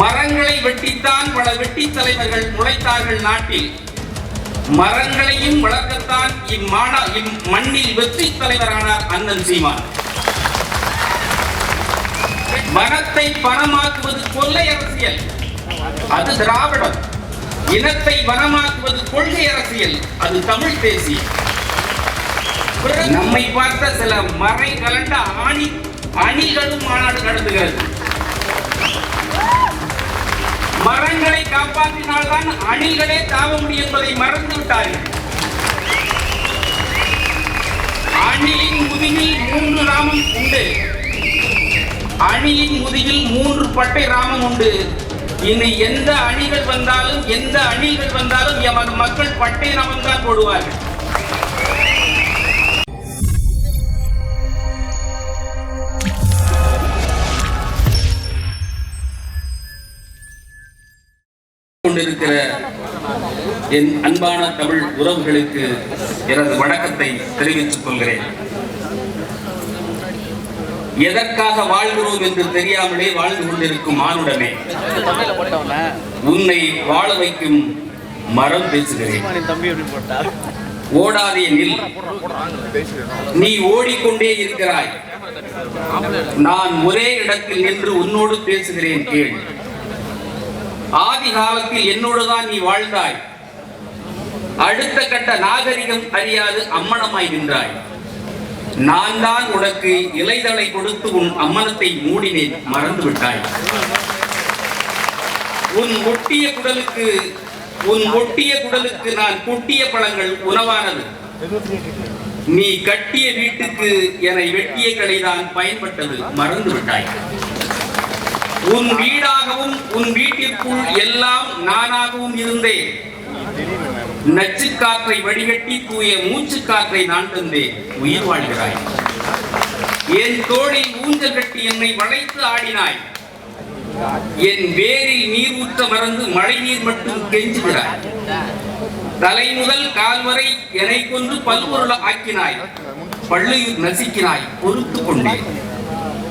மரங்களை வெட்டித்தான் பல வெட்டி தலைவர்கள் முளைத்தார்கள் நாட்டில். மரங்களையும் வளர்க்கத்தான் இம்மானா இம்மண்ணில் வெற்றி தலைவரானார் அண்ணன் சீமான். மனத்தை பணமாக்குவது கொள்ளை அரசியல். அது திராவிடம். இனத்தை வனமாக்குவது கொள்கை அரசியல். அது தமிழ் தேசிய நம்மை பார்த்த சில மறை கலண்ட ஆணி அணிகளும் மாநாடு நடத்துகிறது. மரங்களை காப்பாற்றினால்தான் அணில்களே தாவ முடியும் என்பதை மறந்து விட்டார்கள் அணிலின் முதுகில் மூன்று ராமம் உண்டு. அணியின் முதுகில் மூன்று பட்டை ராமம் உண்டு. இனி எந்த அணிகள் வந்தாலும் எந்த அணிகள் வந்தாலும் எமது மக்கள் பட்டை ராமம் தான் போடுவார்கள். கொண்டிருக்கிற என் அன்பான தமிழ் உறவுகளுக்கு எனது வணக்கத்தை தெரிவித்துக் கொள்கிறேன். எதற்காக வாழ்கிறோம் என்று தெரியாமலே வாழ்ந்து கொண்டிருக்கும் மானுடமே உன்னை வாழ வைக்கும் மரம் பேசுகிறேன். ஓடாதே நில். நீ ஓடிக்கொண்டே இருக்கிறாய். நான் ஒரே இடத்தில் நின்று உன்னோடு பேசுகிறேன் கேள். ஆதி காலத்தில் என்னோடு தான் நீ வாழ்ந்தாய். அடுத்த கட்ட நாகரிகம் அறியாது அம்மனமாய் நின்றாய். நான் தான் உனக்கு இலைதலை கொடுத்து உன் அம்மனத்தை மூடினேன் மறந்து விட்டாய் உன் ஒட்டிய குடலுக்கு உன் ஒட்டிய குடலுக்கு நான் கொட்டிய பழங்கள் உணவானது. நீ கட்டிய வீட்டுக்கு என்னை வெட்டிய கடைதான் பயன்பட்டது மறந்து விட்டாய் உன் வீடாகவும் உன் வீட்டிற்குள் எல்லாம் நானாகவும் இருந்தேன். நச்சு காற்றை வடிகட்டி தூய மூச்சு காற்றை நான் தந்தேன். உயிர் வாழ்கிறாய். என் தோளில் ஊஞ்சல் கட்டி என்னை வளைத்து ஆடினாய். என் வேரில் நீர் ஊற்ற மறந்து மழை நீர் மட்டும் கெஞ்சுகிறாய். தலை முதல் கால் வரை என்னை கொண்டு பல்பொருள் ஆக்கினாய். பள்ளியில் நசுக்கினாய் பொறுத்து கொண்டேன்.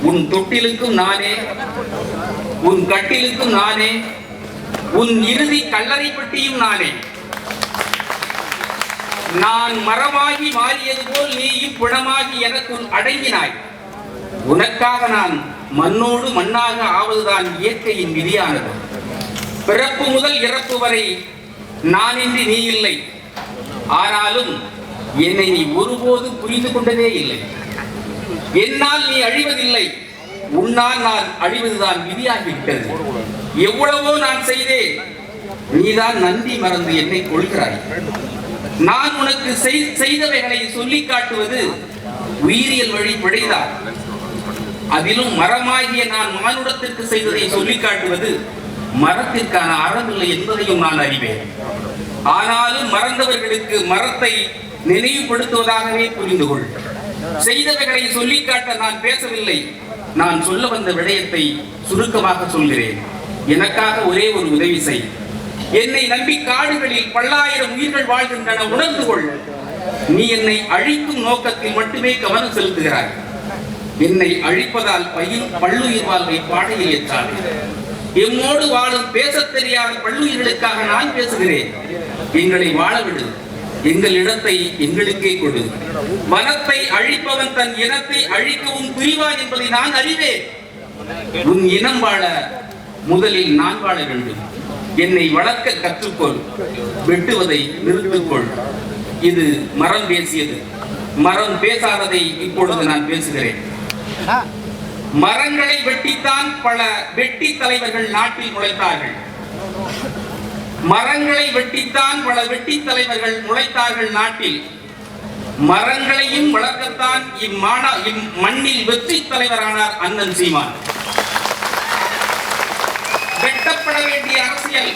உன் தொட்டிலுக்கும் நானே உன் கட்டிலுக்கும் நானே உன் இறுதி கல்லறை பட்டியும் நானே. நான் மரமாகி மாறியது போல் நீயும் பிணமாகி எனக்குள் அடங்கினாய். உனக்காக நான் மண்ணோடு மண்ணாக ஆவதுதான் இயற்கையின் விதியானது. பிறப்பு முதல் இறப்பு வரை நான் இன்றி நீ இல்லை. ஆனாலும் என்னை நீ ஒருபோது புரிந்து கொண்டதே இல்லை. என்னால் நீ அழிவதில்லை. உன்னால் நான் அழிவதுதான் விதியாகிவிட்டது. எவ்வளவோ நான் செய்தேன். நீதான் நன்றி மறந்து என்னை கொள்கிறாய் நான் உனக்கு செய்தவைகளை சொல்லி காட்டுவது உயிரியல் வழி பிழைதான் அதிலும் மரமாகிய நான் மானுடத்திற்கு செய்ததை சொல்லி காட்டுவது மரத்திற்கான அறமில்லை என்பதையும் நான் அறிவேன். ஆனாலும் மறந்தவர்களுக்கு மரத்தை நினைவுபடுத்துவதாகவே புரிந்து கொள் செய்தவைகளை சொல்லி காட்ட நான் பேசவில்லை. நான் சொல்ல வந்த விடயத்தை சுருக்கமாக சொல்கிறேன். எனக்காக ஒரே ஒரு உதவி செய். என்னை நம்பி காடுகளில் பல்லாயிரம் உயிர்கள் வாழ்கின்றன உணர்ந்து கொள். நீ என்னை அழிக்கும் நோக்கத்தில் மட்டுமே கவனம் செலுத்துகிறாய். என்னை அழிப்பதால் பயில் பல்லுயிர் வாழ்வை பாடையில் ஏற்றாள் எம்மோடு வாழும் பேசத் தெரியாத பல்லுயிர்களுக்காக நான் பேசுகிறேன். எங்களை வாழ விடு. எங்கள் இடத்தை எங்களுக்கே கொடு. வனத்தை அழிப்பவன் தன் இனத்தை அழிக்கவும் புரிவான் என்பதை நான் அறிவேன். உன் இனம் வாழ முதலில் நான் வாழ வேண்டும். என்னை வளர்க்க கற்றுக்கொள். வெட்டுவதை நிறுத்துக்கொள். இது மரம் பேசியது. மரம் பேசாததை இப்பொழுது நான் பேசுகிறேன். மரங்களை வெட்டித்தான் பல வெட்டி தலைவர்கள் நாட்டில் நுழைத்தார்கள் மரங்களை வெட்டித்தான் பல வெட்டி தலைவர்கள் முளைத்தார்கள் நாட்டில். மரங்களையும் வளர்க்கத்தான் இம்மானா இம்மண்ணில் வெற்றி தலைவரானார் அண்ணன் சீமான். வெட்டப்பட வேண்டிய அரசியல்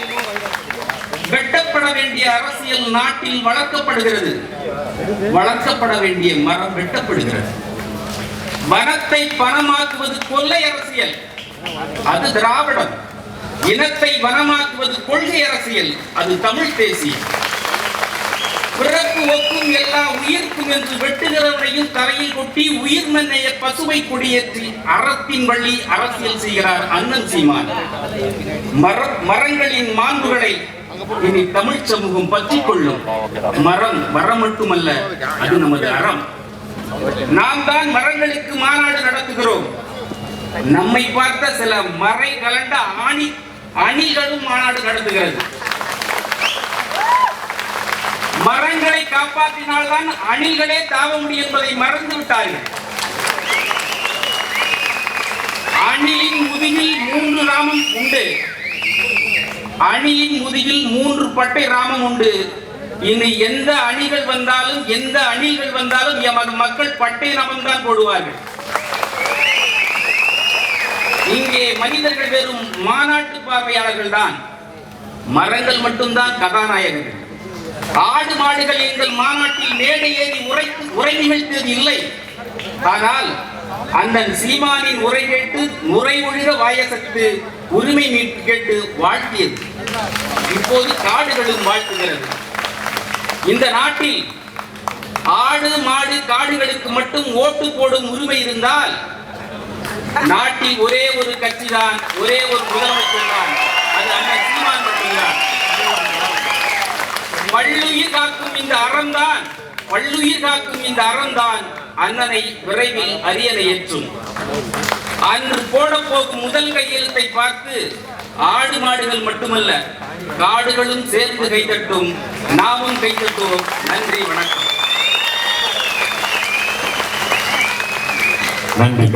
வெட்டப்பட வேண்டிய அரசியல் நாட்டில் வளர்க்கப்படுகிறது. வளர்க்கப்பட வேண்டிய மரம் வெட்டப்படுகிறது. வனத்தை பணமாக்குவது கொள்ளை அரசியல். அது திராவிடம். இனத்தை வனமாக்குவது கொள்கை அரசியல் அது தமிழ் தேசிய பிறப்பு ஒக்கும் எல்லா உயிர்க்கும் என்று வெட்டுகிறவனையும் தரையில் கொட்டி உயிர் மன்னைய பசுவை கொடியேற்றி அறத்தின் வழி அரசியல் செய்கிறார் அண்ணன் சீமான். மர மரங்களின் மாண்புகளை இனி தமிழ் சமூகம் பற்றிக் கொள்ளும். மரம் மரம் மட்டுமல்ல அது நமது அறம். நாம் தான் மரங்களுக்கு மாநாடு நடத்துகிறோம். நம்மை பார்த்த சில மறை கலண்ட ஆணி அணிகளும் மாநாடு நடத்துகிறது. மரங்களை காப்பாற்றினால்தான் அணிகளே தாவ முடியும் என்பதை மறந்து விட்டார்கள். அணிலின் முதுகில் மூன்று ராமம் உண்டு. அணியின் முதுகில் மூன்று பட்டை ராமம் உண்டு. இனி எந்த அணிகள் வந்தாலும் எந்த அணிகள் வந்தாலும் எமது மக்கள் பட்டை ராமம் தான் போடுவார்கள். இங்கே மனிதர்கள் வெறும் மாநாட்டு பார்வையாளர்கள் தான். மரங்கள் மட்டும்தான் கதாநாயகர்கள். ஆடு மாடுகள் எங்கள் மாநாட்டில் மேடை ஏறி உரை உரை நிகழ்த்தியது இல்லை. ஆனால் அந்த சீமானின் உரை கேட்டு முறை ஒழிக வாயசத்து உரிமை மீட்பு கேட்டு வாழ்த்தியது. இப்போது காடுகளும் வாழ்த்துகிறது. இந்த நாட்டில் ஆடு மாடு காடுகளுக்கு மட்டும் ஓட்டு போடும் உரிமை இருந்தால் நாட்டில் ஒரே ஒரு கட்சி தான் ஒரே ஒரு முதலமைச்சர் தான். அது அண்ணன் சீமான் மட்டும்தான். பல்லுயிர் காக்கும் இந்த அறம்தான் பல்லுயிர் காக்கும் இந்த அறம்தான் அண்ணனை விரைவில் அரியணை ஏற்றும். அன்று போட போகும் முதல் கையெழுத்தை பார்த்து ஆடு மாடுகள் மட்டுமல்ல காடுகளும் சேர்ந்து கைதட்டும். நாமும் கைதட்டுவோம். நன்றி வணக்கம். நன்றி.